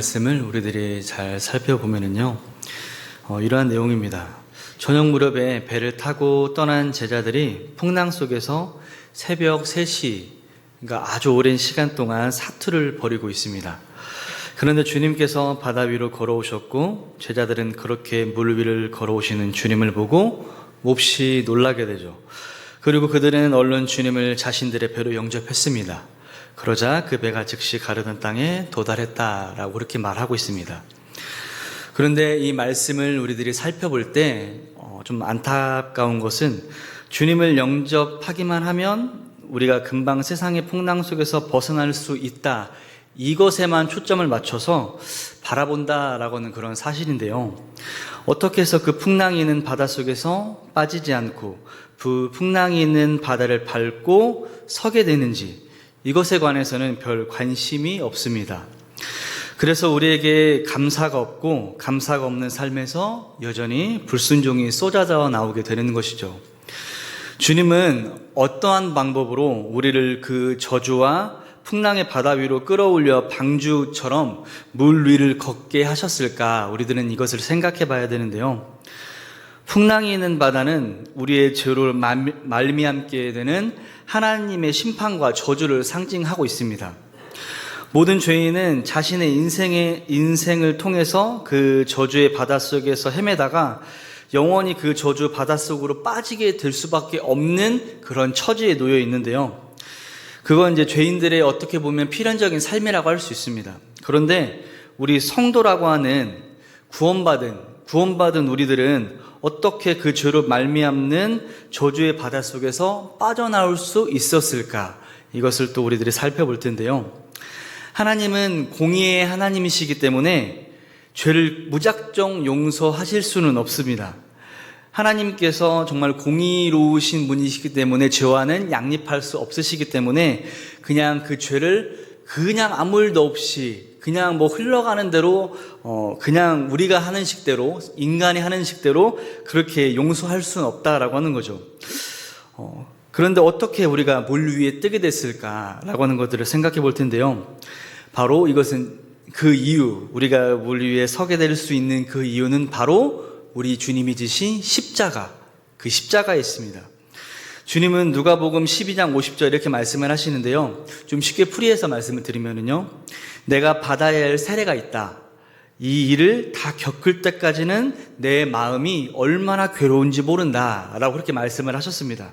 말씀을 우리들이 잘 살펴보면은요, 어, 이러한 내용입니다. 저녁 무렵에 배를 타고 떠난 제자들이 풍랑 속에서 새벽 3시, 그러니까 아주 오랜 시간 동안 사투를 벌이고 있습니다. 그런데 주님께서 바다 위로 걸어오셨고, 제자들은 그렇게 물 위를 걸어오시는 주님을 보고 몹시 놀라게 되죠. 그리고 그들은 얼른 주님을 자신들의 배로 영접했습니다. 그러자 그 배가 즉시 가르던 땅에 도달했다라고 그렇게 말하고 있습니다. 그런데 이 말씀을 우리들이 살펴볼 때 좀 안타까운 것은 주님을 영접하기만 하면 우리가 금방 세상의 풍랑 속에서 벗어날 수 있다. 이것에만 초점을 맞춰서 바라본다라고 하는 그런 사실인데요. 어떻게 해서 그 풍랑이 있는 바다 속에서 빠지지 않고 그 풍랑이 있는 바다를 밟고 서게 되는지 이것에 관해서는 별 관심이 없습니다. 그래서 우리에게 감사가 없고 감사가 없는 삶에서 여전히 불순종이 쏟아져 나오게 되는 것이죠. 주님은 어떠한 방법으로 우리를 그 저주와 풍랑의 바다 위로 끌어올려 방주처럼 물 위를 걷게 하셨을까? 우리들은 이것을 생각해 봐야 되는데요. 풍랑이 있는 바다는 우리의 죄를 말미암게 되는 하나님의 심판과 저주를 상징하고 있습니다. 모든 죄인은 자신의 인생의 인생을 통해서 그 저주의 바닷속에서 헤매다가 영원히 그 저주 바닷속으로 빠지게 될 수밖에 없는 그런 처지에 놓여 있는데요. 그건 이제 죄인들의 어떻게 보면 필연적인 삶이라고 할 수 있습니다. 그런데 우리 성도라고 하는 구원받은 구원받은 우리들은 어떻게 그 죄로 말미암는 저주의 바닷속에서 빠져나올 수 있었을까? 이것을 또 우리들이 살펴볼 텐데요. 하나님은 공의의 하나님이시기 때문에 죄를 무작정 용서하실 수는 없습니다. 하나님께서 정말 공의로우신 분이시기 때문에 죄와는 양립할 수 없으시기 때문에 그냥 그 죄를 그냥 아무 일도 없이 그냥 뭐 흘러가는 대로 어 그냥 우리가 하는 식대로 인간이 하는 식대로 그렇게 용서할 수는 없다라고 하는 거죠. 어 그런데 어떻게 우리가 물 위에 뜨게 됐을까라고 하는 것들을 생각해 볼 텐데요. 바로 이것은 그 이유, 우리가 물 위에 서게 될 수 있는 그 이유는 바로 우리 주님이 지신 십자가, 그 십자가에 있습니다. 주님은 누가복음 12장 50절 이렇게 말씀을 하시는데요. 좀 쉽게 풀이해서 말씀을 드리면은요. 내가 받아야 할 세례가 있다. 이 일을 다 겪을 때까지는 내 마음이 얼마나 괴로운지 모른다. 라고 그렇게 말씀을 하셨습니다.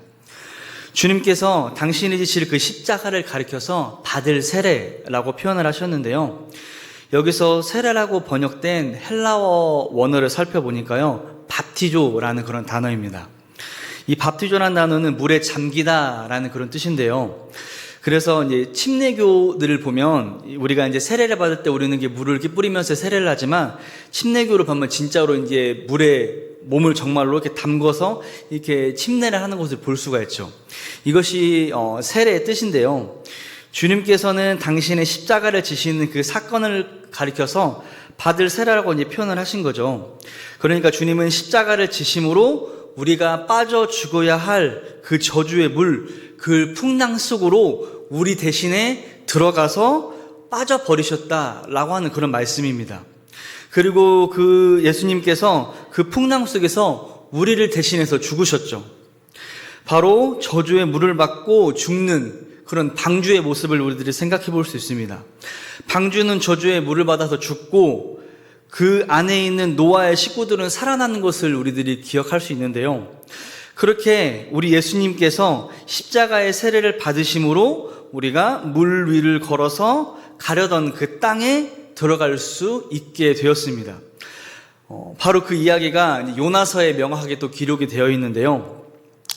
주님께서 당신이 지실 그 십자가를 가리켜서 받을 세례라고 표현을 하셨는데요. 여기서 세례라고 번역된 헬라어 원어를 살펴보니까요. 밥티조라는 그런 단어입니다. 이 밥티조라는 단어는 물에 잠기다라는 그런 뜻인데요. 그래서 이제 침례교들을 보면 우리가 이제 세례를 받을 때 우리는 이게 물을 이렇게 뿌리면서 세례를 하지만 침례교를 보면 진짜로 이제 물에 몸을 정말로 이렇게 담궈서 이렇게 침례를 하는 것을 볼 수가 있죠. 이것이 어, 세례의 뜻인데요. 주님께서는 당신의 십자가를 지시는 그 사건을 가리켜서 받을 세례라고 이제 표현을 하신 거죠. 그러니까 주님은 십자가를 지심으로 우리가 빠져 죽어야 할 그 저주의 물, 그 풍랑 속으로 우리 대신에 들어가서 빠져 버리셨다라고 하는 그런 말씀입니다. 그리고 그 예수님께서 그 풍랑 속에서 우리를 대신해서 죽으셨죠. 바로 저주의 물을 받고 죽는 그런 방주의 모습을 우리들이 생각해 볼 수 있습니다. 방주는 저주의 물을 받아서 죽고 그 안에 있는 노아의 식구들은 살아나는 것을 우리들이 기억할 수 있는데요. 그렇게 우리 예수님께서 십자가의 세례를 받으심으로 우리가 물 위를 걸어서 가려던 그 땅에 들어갈 수 있게 되었습니다. 어, 바로 그 이야기가 요나서에 명확하게 또 기록이 되어 있는데요.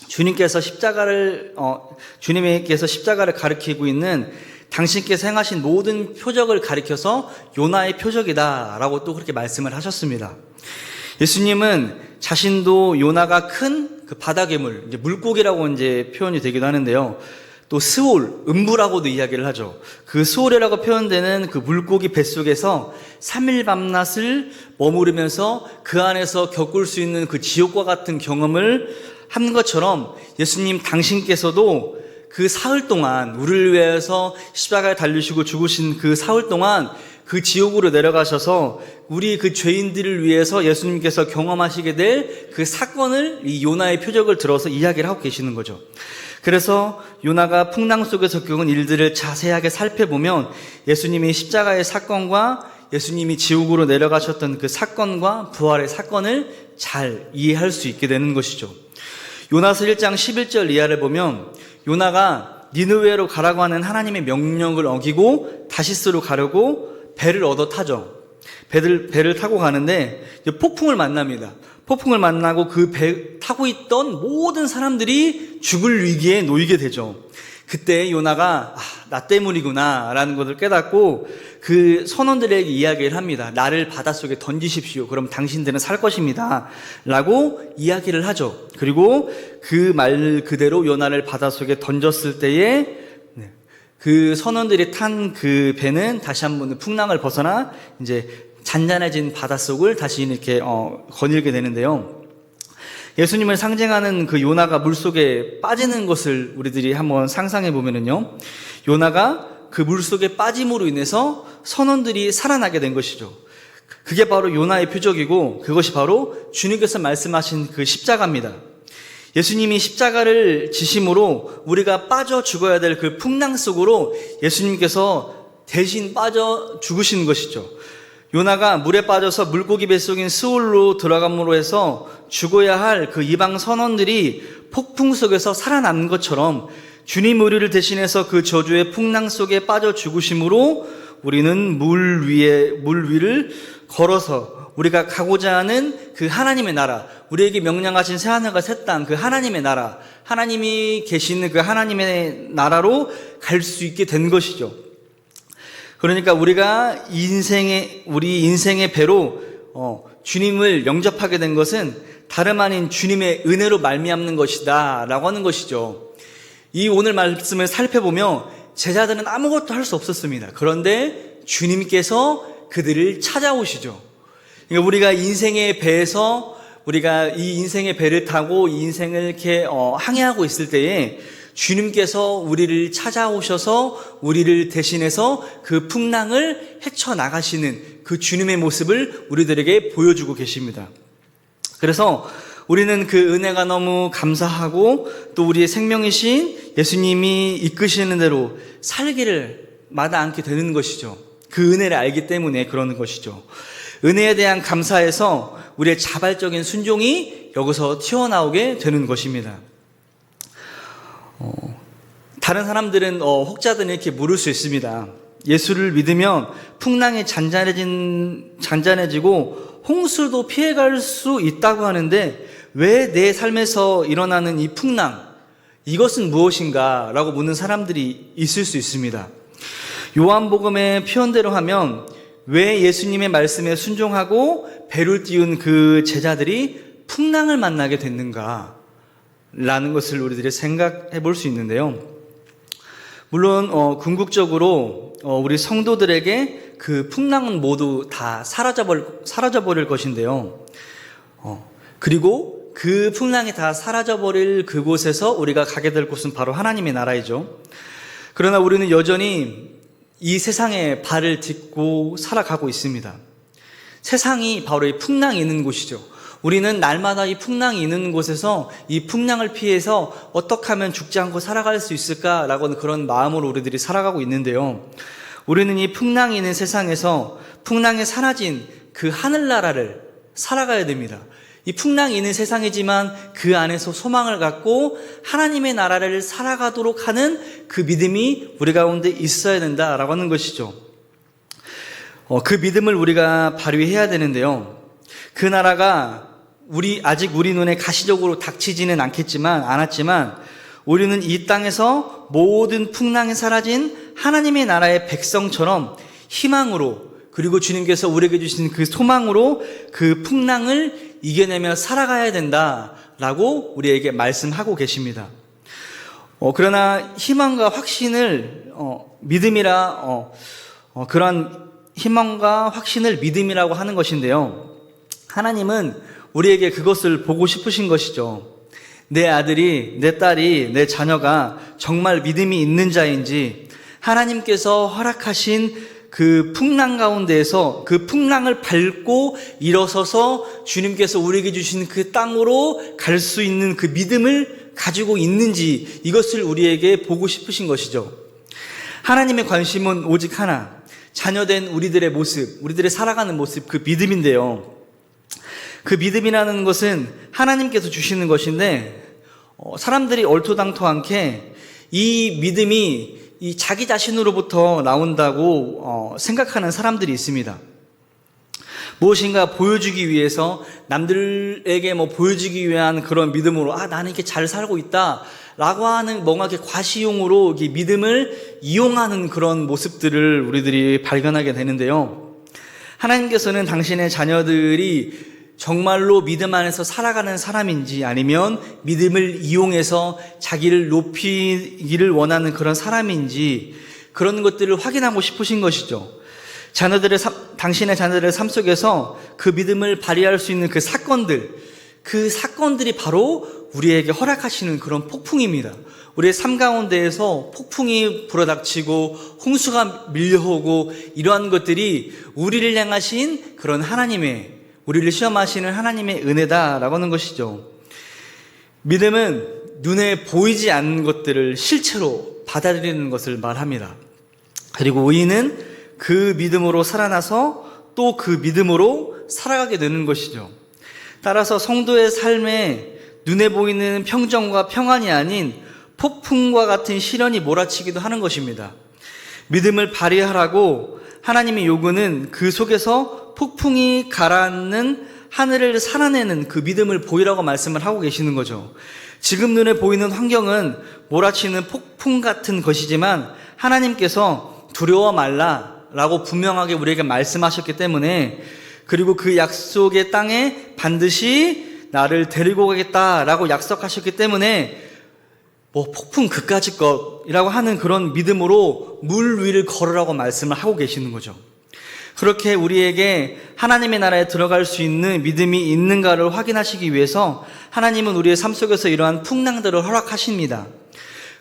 주님께서 십자가를 어, 주님께서 십자가를 가리키고 있는 당신께서 행하신 모든 표적을 가리켜서 요나의 표적이다라고 또 그렇게 말씀을 하셨습니다. 예수님은 자신도 요나가 큰 그 바다괴물, 이제 물고기라고 이제 표현이 되기도 하는데요. 또 스올, 음부라고도 이야기를 하죠. 그 스올이라고 표현되는 그 물고기 뱃속에서 3일 밤낮을 머무르면서 그 안에서 겪을 수 있는 그 지옥과 같은 경험을 한 것처럼 예수님 당신께서도 그 사흘 동안 우리를 위해서 십자가에 달리시고 죽으신 그 사흘 동안 그 지옥으로 내려가셔서 우리 그 죄인들을 위해서 예수님께서 경험하시게 될 그 사건을 이 요나의 표적을 들어서 이야기를 하고 계시는 거죠. 그래서 요나가 풍랑 속에서 겪은 일들을 자세하게 살펴보면 예수님이 십자가의 사건과 예수님이 지옥으로 내려가셨던 그 사건과 부활의 사건을 잘 이해할 수 있게 되는 것이죠. 요나서 1장 11절 이하를 보면 요나가 니느웨로 가라고 하는 하나님의 명령을 어기고 다시스로 가려고 배를 얻어 타죠. 배를, 배를 타고 가는데 폭풍을 만납니다. 폭풍을 만나고 그 배 타고 있던 모든 사람들이 죽을 위기에 놓이게 되죠. 그때 요나가 아, 나 때문이구나 라는 것을 깨닫고 그 선원들에게 이야기를 합니다. 나를 바닷속에 던지십시오. 그럼 당신들은 살 것입니다. 라고 이야기를 하죠. 그리고 그 말 그대로 요나를 바닷속에 던졌을 때에 네, 그 선원들이 탄 그 배는 다시 한번 풍랑을 벗어나 이제 잔잔해진 바닷속을 다시 이렇게 어, 거닐게 되는데요. 예수님을 상징하는 그 요나가 물속에 빠지는 것을 우리들이 한번 상상해 보면은요. 요나가 그 물속에 빠짐으로 인해서 선원들이 살아나게 된 것이죠. 그게 바로 요나의 표적이고 그것이 바로 주님께서 말씀하신 그 십자가입니다. 예수님이 십자가를 지심으로 우리가 빠져 죽어야 될 그 풍랑 속으로 예수님께서 대신 빠져 죽으신 것이죠. 요나가 물에 빠져서 물고기 뱃속인 스올로 들어감으로 해서 죽어야 할 그 이방 선원들이 폭풍 속에서 살아남는 것처럼 주님 우리를 대신해서 그 저주의 풍랑 속에 빠져 죽으심으로 우리는 물 위에 물 위를 걸어서 우리가 가고자 하는 그 하나님의 나라, 우리에게 명령하신 새 하늘과 새 땅, 그 하나님의 나라, 하나님이 계시는 그 하나님의 나라로 갈 수 있게 된 것이죠. 그러니까 우리가 인생의 우리 인생의 배로 어, 주님을 영접하게 된 것은 다름 아닌 주님의 은혜로 말미암는 것이다라고 하는 것이죠. 이 오늘 말씀을 살펴보며 제자들은 아무것도 할 수 없었습니다. 그런데 주님께서 그들을 찾아오시죠. 그러니까 우리가 인생의 배에서 우리가 이 인생의 배를 타고 이 인생을 이렇게 어, 항해하고 있을 때에 주님께서 우리를 찾아오셔서 우리를 대신해서 그 풍랑을 헤쳐 나가시는 그 주님의 모습을 우리들에게 보여주고 계십니다. 그래서 우리는 그 은혜가 너무 감사하고 또 우리의 생명이신 예수님이 이끄시는 대로 살기를 마다 않게 되는 것이죠. 그 은혜를 알기 때문에 그러는 것이죠. 은혜에 대한 감사에서 우리의 자발적인 순종이 여기서 튀어나오게 되는 것입니다. 어, 다른 사람들은 어, 혹자든 이렇게 물을 수 있습니다. 예수를 믿으면 풍랑이 잔잔해진 잔잔해지고 홍수도 피해갈 수 있다고 하는데 왜 내 삶에서 일어나는 이 풍랑 이것은 무엇인가 라고 묻는 사람들이 있을 수 있습니다. 요한복음의 표현대로 하면 왜 예수님의 말씀에 순종하고 배를 띄운 그 제자들이 풍랑을 만나게 됐는가? 라는 것을 우리들이 생각해 볼 수 있는데요. 물론 어, 궁극적으로 어, 우리 성도들에게 그 풍랑은 모두 다 사라져 버릴, 사라져 버릴 것인데요. 어, 그리고 그 풍랑이 다 사라져 버릴 그곳에서 우리가 가게 될 곳은 바로 하나님의 나라이죠. 그러나 우리는 여전히 이 세상에 발을 딛고 살아가고 있습니다. 세상이 바로 이 풍랑이 있는 곳이죠. 우리는 날마다 이 풍랑이 있는 곳에서 이 풍랑을 피해서 어떻게 하면 죽지 않고 살아갈 수 있을까라고 그런 마음으로 우리들이 살아가고 있는데요. 우리는 이 풍랑이 있는 세상에서 풍랑에 사라진 그 하늘나라를 살아가야 됩니다. 이 풍랑이 있는 세상이지만 그 안에서 소망을 갖고 하나님의 나라를 살아가도록 하는 그 믿음이 우리 가운데 있어야 된다라고 하는 것이죠. 어, 그 믿음을 우리가 발휘해야 되는데요. 그 나라가 우리 아직 우리 눈에 가시적으로 닥치지는 않겠지만 않았지만 우리는 이 땅에서 모든 풍랑이 사라진 하나님의 나라의 백성처럼 희망으로 그리고 주님께서 우리에게 주신 그 소망으로 그 풍랑을 이겨내며 살아가야 된다라고 우리에게 말씀하고 계십니다. 어, 그러나 희망과 확신을 어, 믿음이라 어, 어, 그런 희망과 확신을 믿음이라고 하는 것인데요. 하나님은 우리에게 그것을 보고 싶으신 것이죠. 내 아들이, 내 딸이, 내 자녀가 정말 믿음이 있는 자인지 하나님께서 허락하신 그 풍랑 가운데에서 그 풍랑을 밟고 일어서서 주님께서 우리에게 주신 그 땅으로 갈 수 있는 그 믿음을 가지고 있는지 이것을 우리에게 보고 싶으신 것이죠. 하나님의 관심은 오직 하나, 자녀된 우리들의 모습, 우리들의 살아가는 모습, 그 믿음인데요. 그 믿음이라는 것은 하나님께서 주시는 것인데, 어, 사람들이 얼토당토 않게 이 믿음이 이 자기 자신으로부터 나온다고 어, 생각하는 사람들이 있습니다. 무엇인가 보여주기 위해서 남들에게 뭐 보여주기 위한 그런 믿음으로 아 나는 이렇게 잘 살고 있다 라고 하는 뭔가 이렇게 과시용으로 이렇게 믿음을 이용하는 그런 모습들을 우리들이 발견하게 되는데요. 하나님께서는 당신의 자녀들이 정말로 믿음 안에서 살아가는 사람인지 아니면 믿음을 이용해서 자기를 높이기를 원하는 그런 사람인지 그런 것들을 확인하고 싶으신 것이죠. 자녀들의 삶, 당신의 자녀들의 삶 속에서 그 믿음을 발휘할 수 있는 그 사건들, 그 사건들이 바로 우리에게 허락하시는 그런 폭풍입니다. 우리의 삶 가운데에서 폭풍이 불어닥치고 홍수가 밀려오고 이러한 것들이 우리를 향하신 그런 하나님의 우리를 시험하시는 하나님의 은혜다라고 하는 것이죠. 믿음은 눈에 보이지 않는 것들을 실체로 받아들이는 것을 말합니다. 그리고 의인은 그 믿음으로 살아나서 또 그 믿음으로 살아가게 되는 것이죠. 따라서 성도의 삶에 눈에 보이는 평정과 평안이 아닌 폭풍과 같은 시련이 몰아치기도 하는 것입니다. 믿음을 발휘하라고 하나님의 요구는 그 속에서 폭풍이 가라앉는 하늘을 살아내는 그 믿음을 보이라고 말씀을 하고 계시는 거죠. 지금 눈에 보이는 환경은 몰아치는 폭풍 같은 것이지만 하나님께서 두려워 말라 라고 분명하게 우리에게 말씀하셨기 때문에 그리고 그 약속의 땅에 반드시 나를 데리고 가겠다라고 약속하셨기 때문에 뭐 폭풍 그까짓 것이라고 하는 그런 믿음으로 물 위를 걸으라고 말씀을 하고 계시는 거죠. 그렇게 우리에게 하나님의 나라에 들어갈 수 있는 믿음이 있는가를 확인하시기 위해서 하나님은 우리의 삶 속에서 이러한 풍랑들을 허락하십니다.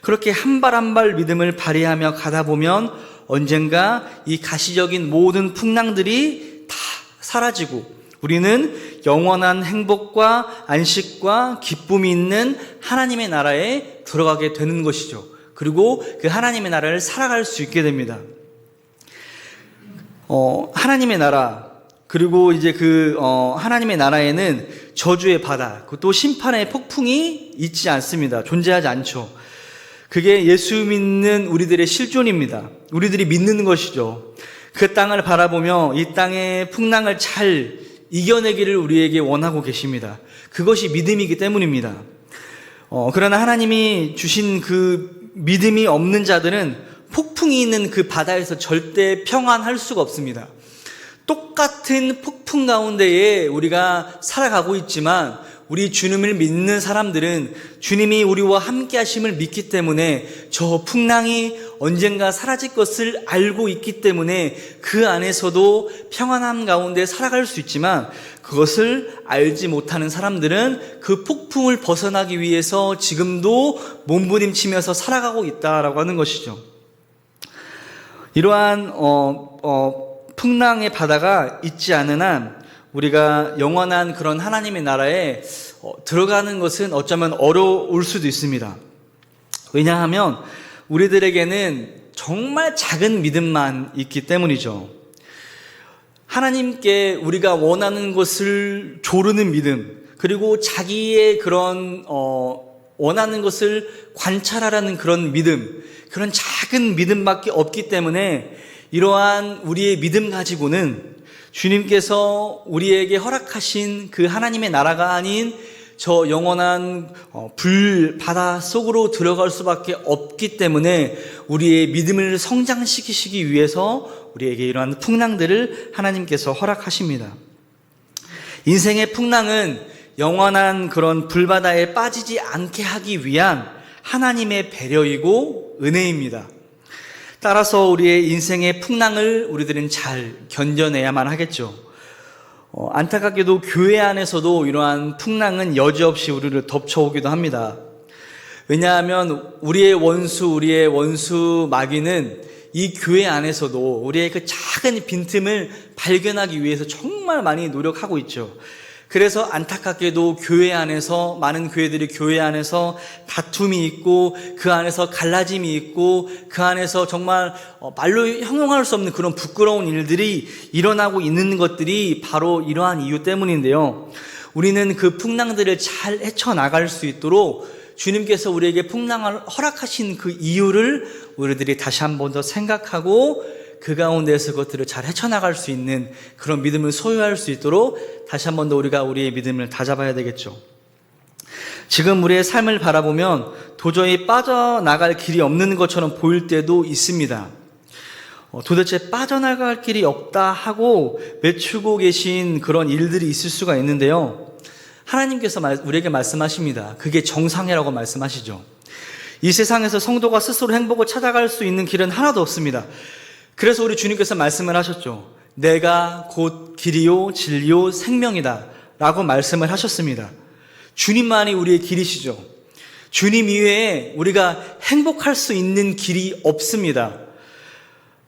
그렇게 한 발 한 발 믿음을 발휘하며 가다 보면 언젠가 이 가시적인 모든 풍랑들이 다 사라지고 우리는 영원한 행복과 안식과 기쁨이 있는 하나님의 나라에 들어가게 되는 것이죠. 그리고 그 하나님의 나라를 살아갈 수 있게 됩니다. 어, 하나님의 나라, 그리고 이제 그, 어, 하나님의 나라에는 저주의 바다, 또 심판의 폭풍이 있지 않습니다. 존재하지 않죠. 그게 예수 믿는 우리들의 실존입니다. 우리들이 믿는 것이죠. 그 땅을 바라보며 이 땅의 풍랑을 잘 이겨내기를 우리에게 원하고 계십니다. 그것이 믿음이기 때문입니다. 어, 그러나 하나님이 주신 그 믿음이 없는 자들은 폭풍이 있는 그 바다에서 절대 평안할 수가 없습니다. 똑같은 폭풍 가운데에 우리가 살아가고 있지만 우리 주님을 믿는 사람들은 주님이 우리와 함께 하심을 믿기 때문에 저 풍랑이 언젠가 사라질 것을 알고 있기 때문에 그 안에서도 평안함 가운데 살아갈 수 있지만 그것을 알지 못하는 사람들은 그 폭풍을 벗어나기 위해서 지금도 몸부림치면서 살아가고 있다라고 하는 것이죠. 이러한 어, 어, 풍랑의 바다가 있지 않은 한 우리가 영원한 그런 하나님의 나라에 어, 들어가는 것은 어쩌면 어려울 수도 있습니다. 왜냐하면 우리들에게는 정말 작은 믿음만 있기 때문이죠. 하나님께 우리가 원하는 것을 조르는 믿음, 그리고 자기의 그런, 어, 원하는 것을 관찰하라는 그런 믿음, 그런 작은 믿음밖에 없기 때문에 이러한 우리의 믿음 가지고는 주님께서 우리에게 허락하신 그 하나님의 나라가 아닌 저 영원한 어, 불 바다 속으로 들어갈 수밖에 없기 때문에 우리의 믿음을 성장시키시기 위해서 우리에게 이러한 풍랑들을 하나님께서 허락하십니다. 인생의 풍랑은 영원한 그런 불바다에 빠지지 않게 하기 위한 하나님의 배려이고 은혜입니다. 따라서 우리의 인생의 풍랑을 우리들은 잘 견뎌내야만 하겠죠. 어, 안타깝게도 교회 안에서도 이러한 풍랑은 여지없이 우리를 덮쳐오기도 합니다. 왜냐하면 우리의 원수, 우리의 원수 마귀는 이 교회 안에서도 우리의 그 작은 빈틈을 발견하기 위해서 정말 많이 노력하고 있죠. 그래서 안타깝게도 교회 안에서 많은 교회들이 교회 안에서 다툼이 있고 그 안에서 갈라짐이 있고 그 안에서 정말 어, 말로 형용할 수 없는 그런 부끄러운 일들이 일어나고 있는 것들이 바로 이러한 이유 때문인데요. 우리는 그 풍랑들을 잘 헤쳐나갈 수 있도록 주님께서 우리에게 풍랑을 허락하신 그 이유를 우리들이 다시 한 번 더 생각하고 그 가운데서 그것들을 잘 헤쳐나갈 수 있는 그런 믿음을 소유할 수 있도록 다시 한 번 더 우리가 우리의 믿음을 다잡아야 되겠죠. 지금 우리의 삶을 바라보면 도저히 빠져나갈 길이 없는 것처럼 보일 때도 있습니다. 어, 도대체 빠져나갈 길이 없다 하고 외치고 계신 그런 일들이 있을 수가 있는데요. 하나님께서 말- 우리에게 말씀하십니다. 그게 정상이라고 말씀하시죠. 이 세상에서 성도가 스스로 행복을 찾아갈 수 있는 길은 하나도 없습니다. 그래서 우리 주님께서 말씀을 하셨죠. 내가 곧 길이요, 진리요, 생명이다. 라고 말씀을 하셨습니다. 주님만이 우리의 길이시죠. 주님 이외에 우리가 행복할 수 있는 길이 없습니다.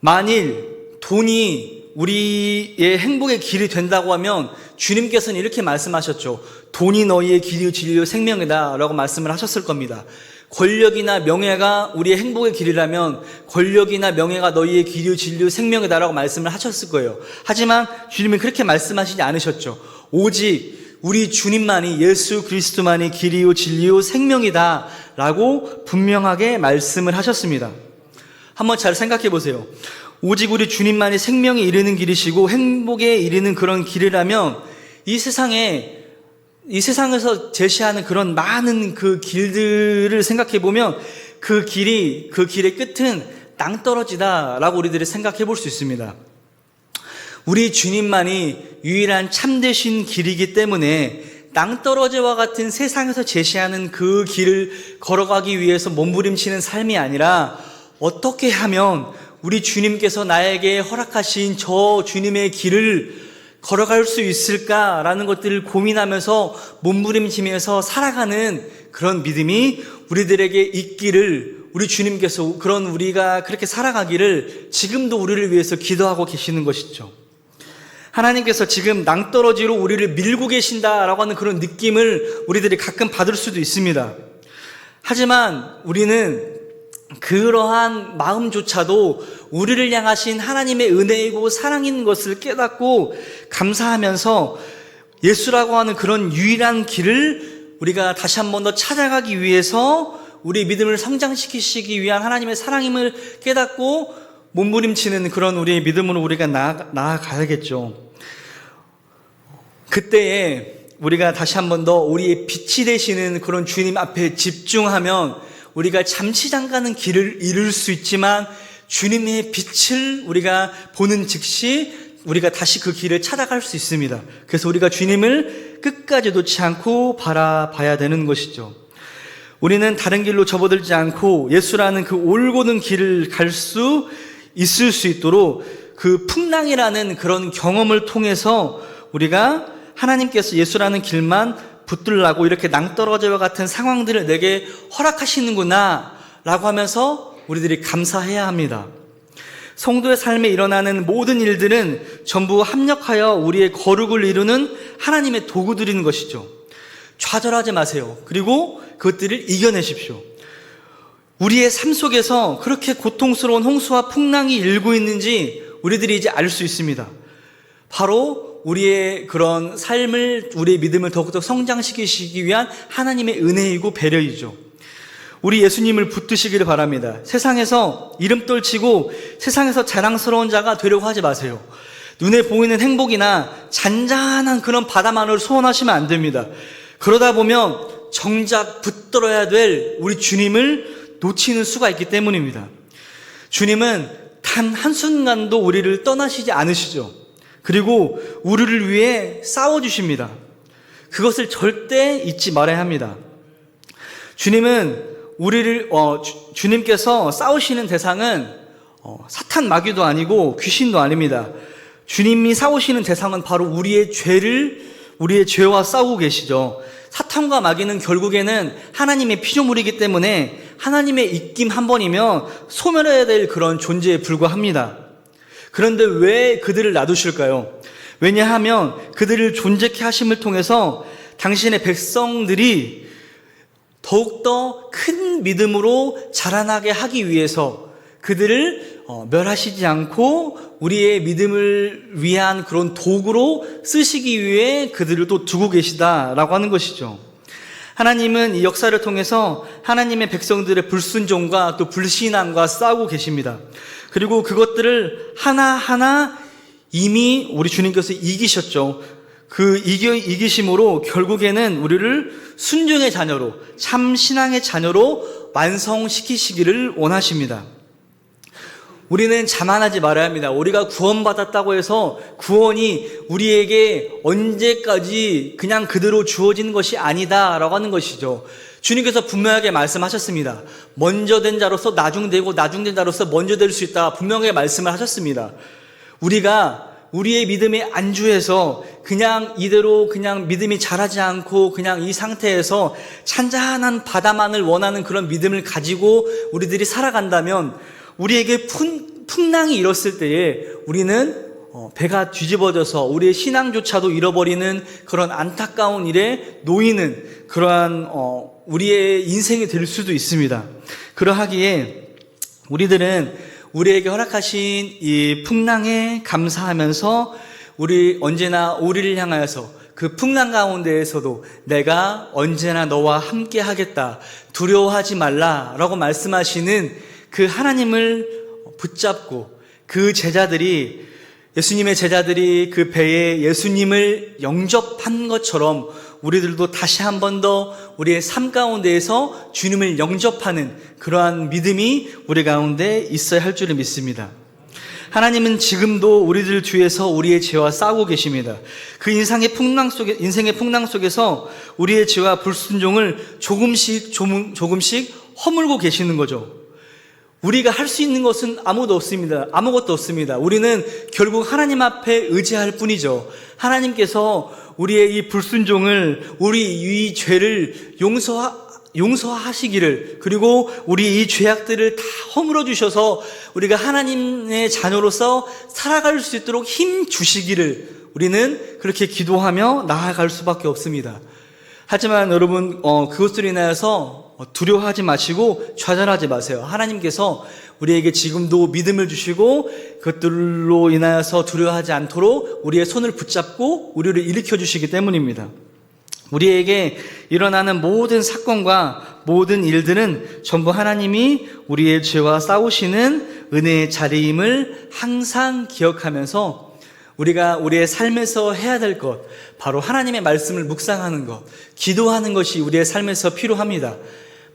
만일 돈이 우리의 행복의 길이 된다고 하면 주님께서는 이렇게 말씀하셨죠. 돈이 너희의 길이요 진리요 생명이다 라고 말씀을 하셨을 겁니다. 권력이나 명예가 우리의 행복의 길이라면 권력이나 명예가 너희의 길이요 진리요 생명이다 라고 말씀을 하셨을 거예요. 하지만 주님은 그렇게 말씀하시지 않으셨죠. 오직 우리 주님만이 예수 그리스도만이 길이요 진리요 생명이다 라고 분명하게 말씀을 하셨습니다. 한번 잘 생각해 보세요. 오직 우리 주님만이 생명에 이르는 길이시고 행복에 이르는 그런 길이라면 이 세상에 이 세상에서 제시하는 그런 많은 그 길들을 생각해 보면 그 길이 그 길의 끝은 낭떠러지다라고 우리들이 생각해 볼 수 있습니다. 우리 주님만이 유일한 참되신 길이기 때문에 낭떠러지와 같은 세상에서 제시하는 그 길을 걸어가기 위해서 몸부림치는 삶이 아니라 어떻게 하면 우리 주님께서 나에게 허락하신 저 주님의 길을 걸어갈 수 있을까라는 것들을 고민하면서 몸부림치면서 살아가는 그런 믿음이 우리들에게 있기를 우리 주님께서 그런 우리가 그렇게 살아가기를 지금도 우리를 위해서 기도하고 계시는 것이죠. 하나님께서 지금 낭떠러지로 우리를 밀고 계신다라고 하는 그런 느낌을 우리들이 가끔 받을 수도 있습니다. 하지만 우리는 그러한 마음조차도 우리를 향하신 하나님의 은혜이고 사랑인 것을 깨닫고 감사하면서 예수라고 하는 그런 유일한 길을 우리가 다시 한 번 더 찾아가기 위해서 우리 믿음을 성장시키시기 위한 하나님의 사랑임을 깨닫고 몸부림치는 그런 우리의 믿음으로 우리가 나아, 나아가야겠죠. 그때에 우리가 다시 한 번 더 우리의 빛이 되시는 그런 주님 앞에 집중하면 우리가 잠시 잠깐은 길을 잃을 수 있지만 주님의 빛을 우리가 보는 즉시 우리가 다시 그 길을 찾아갈 수 있습니다. 그래서 우리가 주님을 끝까지 놓지 않고 바라봐야 되는 것이죠. 우리는 다른 길로 접어들지 않고 예수라는 그 올곧은 길을 갈 수 있을 수 있도록 그 풍랑이라는 그런 경험을 통해서 우리가 하나님께서 예수라는 길만 붙들라고 이렇게 낭떠러지와 같은 상황들을 내게 허락하시는구나 라고 하면서 우리들이 감사해야 합니다. 성도의 삶에 일어나는 모든 일들은 전부 합력하여 우리의 거룩을 이루는 하나님의 도구들인 것이죠. 좌절하지 마세요. 그리고 그것들을 이겨내십시오. 우리의 삶 속에서 그렇게 고통스러운 홍수와 풍랑이 일고 있는지 우리들이 이제 알 수 있습니다. 바로 우리의 그런 삶을, 우리의 믿음을 더욱더 성장시키시기 위한 하나님의 은혜이고 배려이죠. 우리 예수님을 붙드시기를 바랍니다. 세상에서 이름 떨치고 세상에서 자랑스러운 자가 되려고 하지 마세요. 눈에 보이는 행복이나 잔잔한 그런 바다만을 소원하시면 안 됩니다. 그러다 보면 정작 붙들어야 될 우리 주님을 놓치는 수가 있기 때문입니다. 주님은 단 한순간도 우리를 떠나시지 않으시죠. 그리고 우리를 위해 싸워주십니다. 그것을 절대 잊지 말아야 합니다. 주님은 우리를, 어, 주, 님께서 싸우시는 대상은 어, 사탄 마귀도 아니고 귀신도 아닙니다. 주님이 싸우시는 대상은 바로 우리의 죄를 우리의 죄와 싸우고 계시죠. 사탄과 마귀는 결국에는 하나님의 피조물이기 때문에 하나님의 입김 한 번이면 소멸해야 될 그런 존재에 불과합니다. 그런데 왜 그들을 놔두실까요? 왜냐하면 그들을 존재케 하심을 통해서 당신의 백성들이 더욱더 큰 믿음으로 자라나게 하기 위해서 그들을 어, 멸하시지 않고 우리의 믿음을 위한 그런 도구로 쓰시기 위해 그들을 또 두고 계시다라고 하는 것이죠. 하나님은 이 역사를 통해서 하나님의 백성들의 불순종과 또 불신앙과 싸우고 계십니다. 그리고 그것들을 하나하나 이미 우리 주님께서 이기셨죠. 그 이겨, 이기심으로 결국에는 우리를 순종의 자녀로, 참 신앙의 자녀로 완성시키시기를 원하십니다. 우리는 자만하지 말아야 합니다. 우리가 구원받았다고 해서 구원이 우리에게 언제까지 그냥 그대로 주어지는 것이 아니다라고 하는 것이죠. 주님께서 분명하게 말씀하셨습니다. 먼저 된 자로서 나중되고 나중된 자로서 먼저 될 수 있다. 분명하게 말씀을 하셨습니다. 우리가 우리의 믿음에 안주해서 그냥 이대로 그냥 믿음이 자라지 않고 그냥 이 상태에서 찬잔한 바다만을 원하는 그런 믿음을 가지고 우리들이 살아간다면 우리에게 풍, 풍랑이 일었을 때에 우리는 어, 배가 뒤집어져서 우리의 신앙조차도 잃어버리는 그런 안타까운 일에 놓이는 그러한 어, 우리의 인생이 될 수도 있습니다. 그러하기에 우리들은 우리에게 허락하신 이 풍랑에 감사하면서 우리 언제나 우리를 향하여서 그 풍랑 가운데에서도 내가 언제나 너와 함께 하겠다. 두려워하지 말라 라고 말씀하시는 그 하나님을 붙잡고 그 제자들이 예수님의 제자들이 그 배에 예수님을 영접한 것처럼 우리들도 다시 한 번 더 우리의 삶 가운데에서 주님을 영접하는 그러한 믿음이 우리 가운데 있어야 할 줄을 믿습니다. 하나님은 지금도 우리들 뒤에서 우리의 죄와 싸우고 계십니다. 그 인상의 풍랑 속에, 인생의 풍랑 속에서 우리의 죄와 불순종을 조금씩, 조금, 조금씩 허물고 계시는 거죠. 우리가 할 수 있는 것은 아무도 없습니다. 아무것도 없습니다. 우리는 결국 하나님 앞에 의지할 뿐이죠. 하나님께서 우리의 이 불순종을, 우리 이 죄를 용서하, 용서하시기를, 그리고 우리 이 죄악들을 다 허물어 주셔서 우리가 하나님의 자녀로서 살아갈 수 있도록 힘 주시기를 우리는 그렇게 기도하며 나아갈 수밖에 없습니다. 하지만 여러분, 어, 그것으로 인하여서 두려워하지 마시고 좌절하지 마세요. 하나님께서 우리에게 지금도 믿음을 주시고 그것들로 인하여서 두려워하지 않도록 우리의 손을 붙잡고 우리를 일으켜 주시기 때문입니다. 우리에게 일어나는 모든 사건과 모든 일들은 전부 하나님이 우리의 죄와 싸우시는 은혜의 자리임을 항상 기억하면서 우리가 우리의 삶에서 해야 될 것, 바로 하나님의 말씀을 묵상하는 것, 기도하는 것이 우리의 삶에서 필요합니다.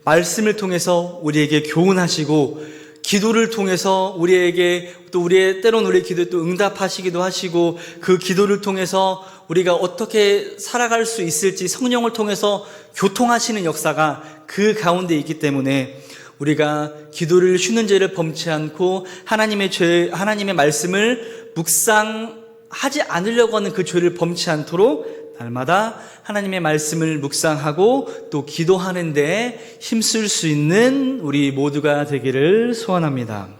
말씀을 통해서 우리에게 교훈하시고, 기도를 통해서 우리에게 또 우리의 때론 우리의 기도에 또 응답하시기도 하시고 그 기도를 통해서 우리가 어떻게 살아갈 수 있을지 성령을 통해서 교통하시는 역사가 그 가운데 있기 때문에 우리가 기도를 쉬는 죄를 범치 않고 하나님의 죄 하나님의 말씀을 묵상하지 않으려고 하는 그 죄를 범치 않도록 날마다 하나님의 말씀을 묵상하고 또 기도하는데 힘쓸 수 있는 우리 모두가 되기를 소원합니다.